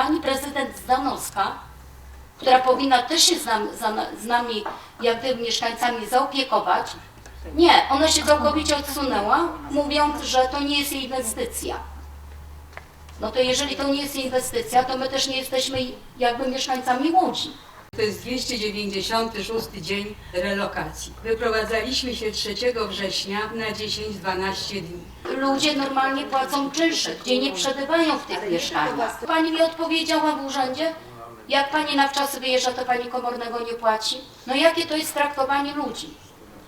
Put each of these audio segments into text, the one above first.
pani prezydent Zdanowska, która powinna też się z z nami jak gdyby mieszkańcami zaopiekować, nie, ona się całkowicie odsunęła, mówiąc, że to nie jest jej inwestycja. No to jeżeli to nie jest inwestycja, to my też nie jesteśmy jakby mieszkańcami Łodzi. To jest 296 dzień relokacji. Wyprowadzaliśmy się 3 września na 10-12 dni. Ludzie normalnie płacą czynsze, gdzie nie przebywają w tych mieszkaniach. Pani mi odpowiedziała w urzędzie, jak pani na wczasy wyjeżdża, to pani komornego nie płaci. No jakie to jest traktowanie ludzi?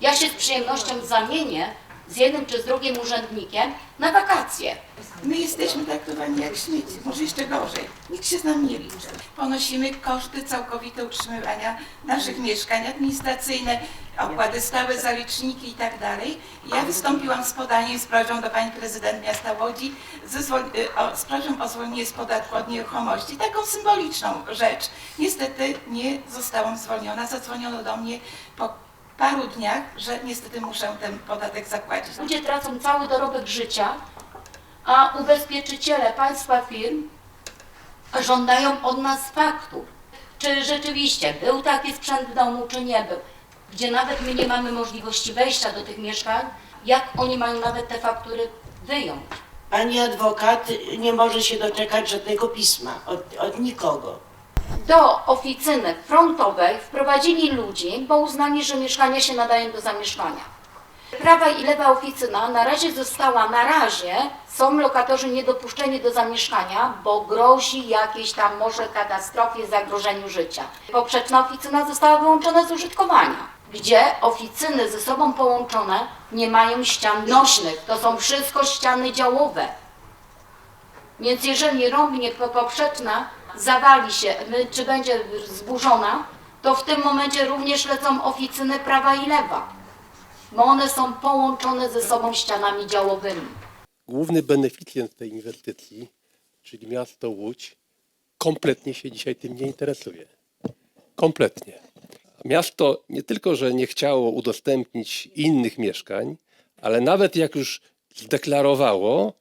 Ja się z przyjemnością zamienię z jednym czy z drugim urzędnikiem na wakacje. My jesteśmy traktowani jak śmieci, może jeszcze gorzej. Nikt się z nami nie liczy. Ponosimy koszty całkowite utrzymywania naszych mieszkań, administracyjne, opłaty stałe, zaliczniki i tak dalej. Ja wystąpiłam z podaniem, z prośbą do pani prezydent miasta Łodzi y, o, z prośbą o zwolnienie z podatku od nieruchomości. Taką symboliczną rzecz. Niestety nie zostałam zwolniona. Zadzwoniono do mnie po paru dniach, że niestety muszę ten podatek zapłacić. Ludzie tracą cały dorobek życia, a ubezpieczyciele państwa firm żądają od nas faktur. Czy rzeczywiście był taki sprzęt w domu, czy nie był. Gdzie nawet my nie mamy możliwości wejścia do tych mieszkań, jak oni mają nawet te faktury wyjąć. Pani adwokat nie może się doczekać żadnego pisma od, od nikogo. Do oficyny frontowej wprowadzili ludzi, bo uznali, że mieszkania się nadają do zamieszkania. Prawa i lewa oficyna na razie została, na razie są lokatorzy niedopuszczeni do zamieszkania, bo grozi jakiejś tam może katastrofie, zagrożeniu życia. Poprzeczna oficyna została wyłączona z użytkowania, gdzie oficyny ze sobą połączone nie mają ścian nośnych. To są wszystko ściany działowe. Więc jeżeli rąbnie po- poprzeczna zawali się, my- czy będzie zburzona, to w tym momencie również lecą oficyny prawa i lewa, bo one są połączone ze sobą ścianami działowymi. Główny beneficjent tej inwestycji, czyli miasto Łódź, kompletnie się dzisiaj tym nie interesuje. Kompletnie. Miasto nie tylko, że nie chciało udostępnić innych mieszkań, ale nawet jak już zdeklarowało,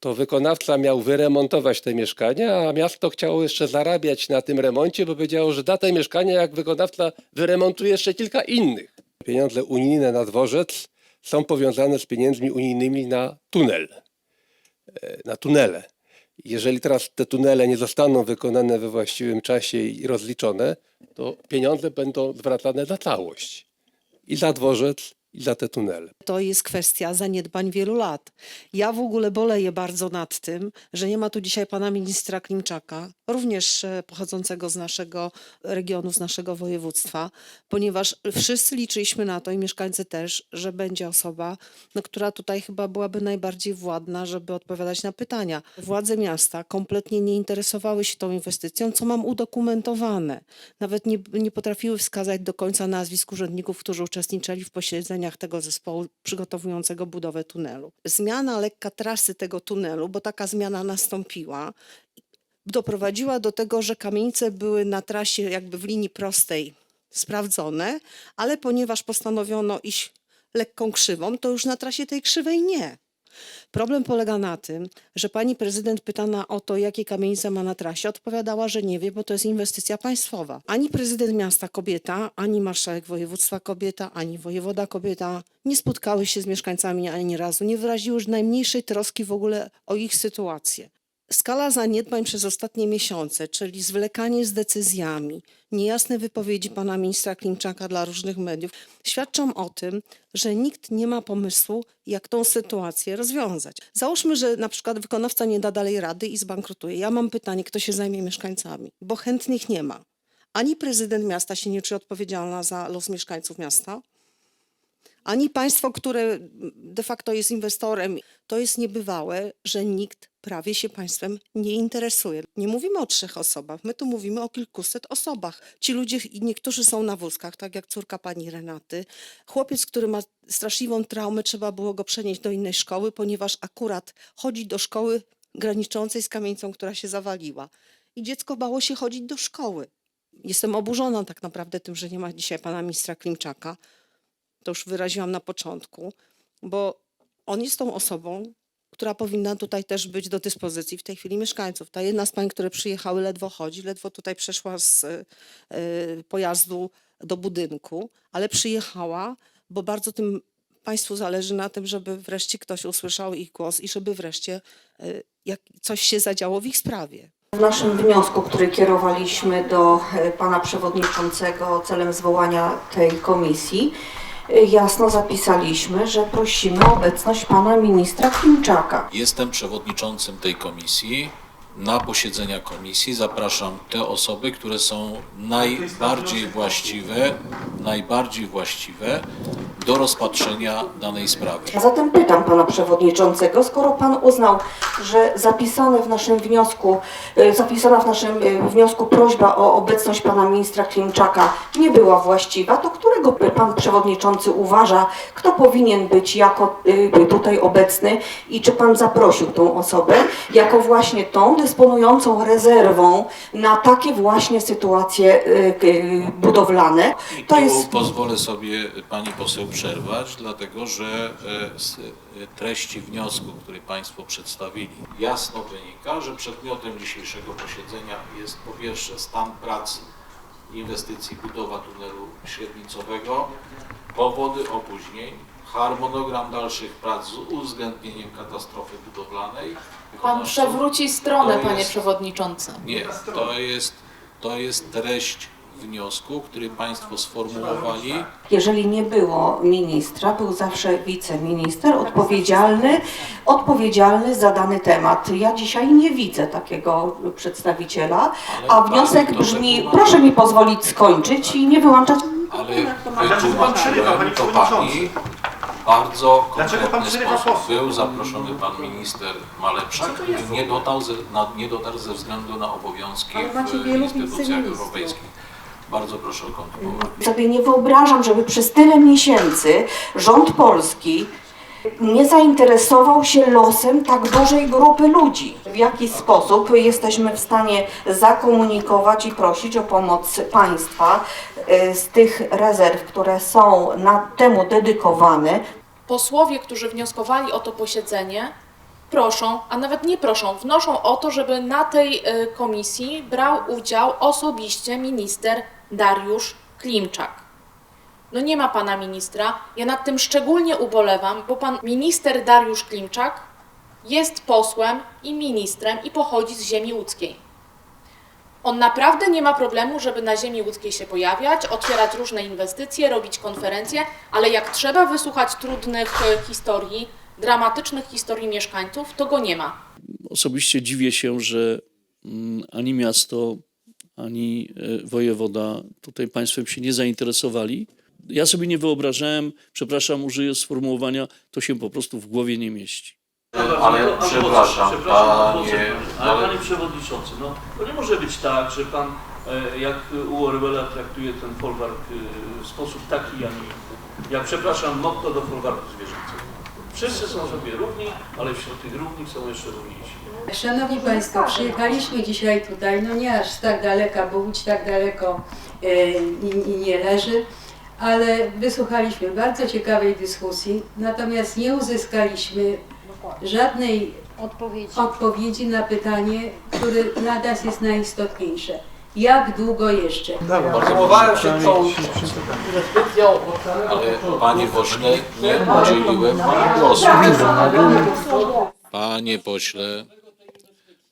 to wykonawca miał wyremontować te mieszkania, a miasto chciało jeszcze zarabiać na tym remoncie, bo powiedziało, że da te mieszkania, jak wykonawca wyremontuje jeszcze kilka innych. Pieniądze unijne na dworzec są powiązane z pieniędzmi unijnymi na tunel, e, na tunele. Jeżeli teraz te tunele nie zostaną wykonane we właściwym czasie i rozliczone, to pieniądze będą zwracane za całość. I za dworzec, za te tunele. To jest kwestia zaniedbań wielu lat. Ja w ogóle boleję bardzo nad tym, że nie ma tu dzisiaj pana ministra Klimczaka, również e, pochodzącego z naszego regionu, z naszego województwa, ponieważ wszyscy liczyliśmy na to i mieszkańcy też, że będzie osoba, no, która tutaj chyba byłaby najbardziej władna, żeby odpowiadać na pytania. Władze miasta kompletnie nie interesowały się tą inwestycją, co mam udokumentowane. Nawet nie, nie potrafiły wskazać do końca nazwisk urzędników, którzy uczestniczyli w posiedzeniach tego zespołu przygotowującego budowę tunelu. Zmiana lekka trasy tego tunelu, bo taka zmiana nastąpiła, doprowadziła do tego, że kamienice były na trasie jakby w linii prostej sprawdzone, ale ponieważ postanowiono iść lekką krzywą, to już na trasie tej krzywej nie. Problem polega na tym, że pani prezydent pytana o to, jakie kamienice ma na trasie, odpowiadała, że nie wie, bo to jest inwestycja państwowa. Ani prezydent miasta kobieta, ani marszałek województwa kobieta, ani wojewoda kobieta nie spotkały się z mieszkańcami ani razu, nie wyraziły już najmniejszej troski w ogóle o ich sytuację. Skala zaniedbań przez ostatnie miesiące, czyli zwlekanie z decyzjami, niejasne wypowiedzi pana ministra Klimczaka dla różnych mediów, świadczą o tym, że nikt nie ma pomysłu, jak tą sytuację rozwiązać. Załóżmy, że na przykład wykonawca nie da dalej rady i zbankrutuje. Ja mam pytanie, kto się zajmie mieszkańcami, bo chętnych nie ma. Ani prezydent miasta się nie czuje odpowiedzialna za los mieszkańców miasta, ani państwo, które de facto jest inwestorem, to jest niebywałe, że nikt prawie się państwem nie interesuje. Nie mówimy o trzech osobach, my tu mówimy o kilkuset osobach. Ci ludzie, niektórzy są na wózkach, tak jak córka pani Renaty. Chłopiec, który ma straszliwą traumę, trzeba było go przenieść do innej szkoły, ponieważ akurat chodzi do szkoły graniczącej z kamienicą, która się zawaliła. I dziecko bało się chodzić do szkoły. Jestem oburzona tak naprawdę tym, że nie ma dzisiaj pana ministra Klimczaka to już wyraziłam na początku, bo on jest tą osobą, która powinna tutaj też być do dyspozycji w tej chwili mieszkańców. Ta jedna z pań, które przyjechały, ledwo chodzi, ledwo tutaj przeszła z y, pojazdu do budynku, ale przyjechała, bo bardzo tym państwu zależy na tym, żeby wreszcie ktoś usłyszał ich głos i żeby wreszcie y, jak coś się zadziało w ich sprawie. W naszym wniosku, który kierowaliśmy do e, pana przewodniczącego celem zwołania tej komisji, jasno zapisaliśmy, że prosimy o obecność pana ministra Klimczaka. Jestem przewodniczącym tej komisji. Na posiedzenia komisji zapraszam te osoby, które są najbardziej właściwe, najbardziej właściwe do rozpatrzenia danej sprawy. Zatem pytam pana przewodniczącego, skoro pan uznał, że zapisane w naszym wniosku, e, zapisana w naszym e, wniosku prośba o obecność pana ministra Klimczaka nie była właściwa, to którego pan przewodniczący uważa, kto powinien być jako e, tutaj obecny i czy pan zaprosił tą osobę jako właśnie tą dysponującą rezerwą na takie właśnie sytuacje e, e, budowlane? I To tu jest pozwolę sobie pani poseł przerwać, dlatego że e, z e, treści wniosku, który państwo przedstawili, jasno wynika, że przedmiotem dzisiejszego posiedzenia jest po pierwsze stan pracy inwestycji budowa tunelu średnicowego, powody opóźnień, harmonogram dalszych prac z uwzględnieniem katastrofy budowlanej. Pan przewróci stronę, panie jest- przewodniczący. Nie, to jest, to jest treść wniosku, który Państwo sformułowali. Jeżeli nie było ministra, był zawsze wiceminister odpowiedzialny, odpowiedzialny za dany temat. Ja dzisiaj nie widzę takiego przedstawiciela, Ale a wniosek brzmi, proszę mi pozwolić skończyć i nie wyłączać Ale Dlaczego pan przerywa, panie to Pani bardzo Dlaczego pan konkretny przerywa sposób. Był zaproszony Pan Minister Malewczyk, który nie dotarł ze, na, nie dotarł ze względu na obowiązki w instytucjach europejskich. Bardzo proszę o kontynuowanie. sobie nie wyobrażam, żeby przez tyle miesięcy rząd polski nie zainteresował się losem tak dużej grupy ludzi. W jaki sposób jesteśmy w stanie zakomunikować i prosić o pomoc państwa y, z tych rezerw, które są na temu dedykowane, Posłowie, którzy wnioskowali o to posiedzenie, proszą, a nawet nie proszą, wnoszą o to, żeby na tej y, komisji brał udział osobiście minister Dariusz Klimczak. No nie ma pana ministra. Ja nad tym szczególnie ubolewam, bo pan minister Dariusz Klimczak jest posłem i ministrem i pochodzi z ziemi łódzkiej. On naprawdę nie ma problemu, żeby na ziemi łódzkiej się pojawiać, otwierać różne inwestycje, robić konferencje, ale jak trzeba wysłuchać trudnych e, historii, dramatycznych historii mieszkańców, to go nie ma. Osobiście dziwię się, że mm, ani miasto, ani e, wojewoda tutaj państwem się nie zainteresowali. Ja sobie nie wyobrażałem, przepraszam, użyję sformułowania, to się po prostu w głowie nie mieści. Ale przepraszam, panie, Ale panie przewodniczący, no to nie może być tak, że pan e, jak u Orwella traktuje ten folwark e, w sposób taki, a nie inny. Ja przepraszam, motto do folwarku zwierzęcego. Wszyscy są sobie równi, ale wśród tych równych są jeszcze równiejsi. Szanowni Państwo, przyjechaliśmy dzisiaj tutaj, no nie aż tak daleka, bo Łódź tak daleko e, i, i nie leży, ale wysłuchaliśmy bardzo ciekawej dyskusji, natomiast nie uzyskaliśmy żadnej odpowiedzi na pytanie, które dla nas jest najistotniejsze. Jak długo jeszcze? Zajmowałem się tą inwestycją. ale panie pośle, nie udzieliłem Panu głosu. Panie pośle,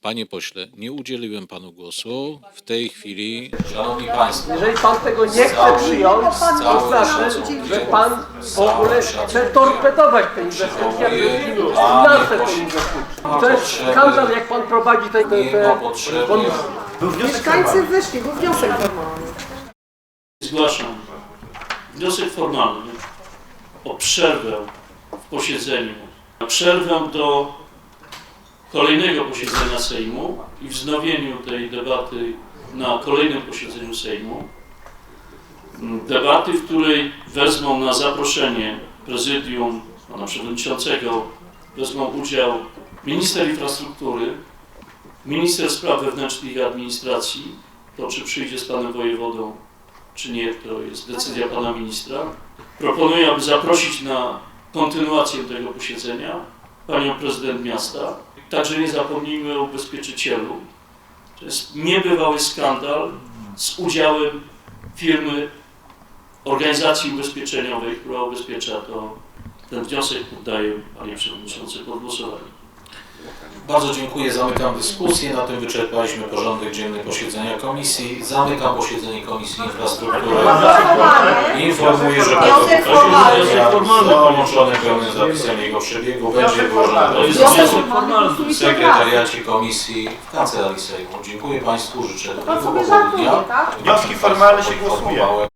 panie pośle, nie udzieliłem Panu głosu. W tej chwili, Szanowni Państwo, Jeżeli pan tego nie chce przyjąć, to znaczy, że pan w ogóle chce torpedować te inwestycje, a przede wszystkim finanse tej inwestycji. To jest skandal, jak pan prowadzi te, te. Mieszkańcy wyszli, był wniosek formalny. Zgłaszam wniosek formalny o przerwę w posiedzeniu. Przerwę do kolejnego posiedzenia Sejmu i wznowieniu tej debaty na kolejnym posiedzeniu Sejmu. Debaty, w której wezmą na zaproszenie prezydium pana przewodniczącego, wezmą udział minister infrastruktury, minister spraw wewnętrznych i administracji, to czy przyjdzie z panem wojewodą czy nie, to jest decyzja pana ministra. Proponuję, aby zaprosić na kontynuację tego posiedzenia panią prezydent miasta. Także nie zapomnijmy o ubezpieczycielu. To jest niebywały skandal z udziałem firmy, organizacji ubezpieczeniowej, która ubezpiecza to. Ten wniosek poddaję panie przewodniczący pod głosowanie. Bardzo dziękuję, zamykam dyskusję. Na tym wyczerpaliśmy porządek dzienny posiedzenia komisji. Zamykam posiedzenie Komisji Infrastruktury. Informuję, że Wniosek formalny. z załączonym zapisem jego przebiegu będzie wyłożony do dyskusji w sekretariacie komisji w Kancelarii Sejmu. Dziękuję Państwu, życzę dobrego dnia. Wnioski formalne się głosuje.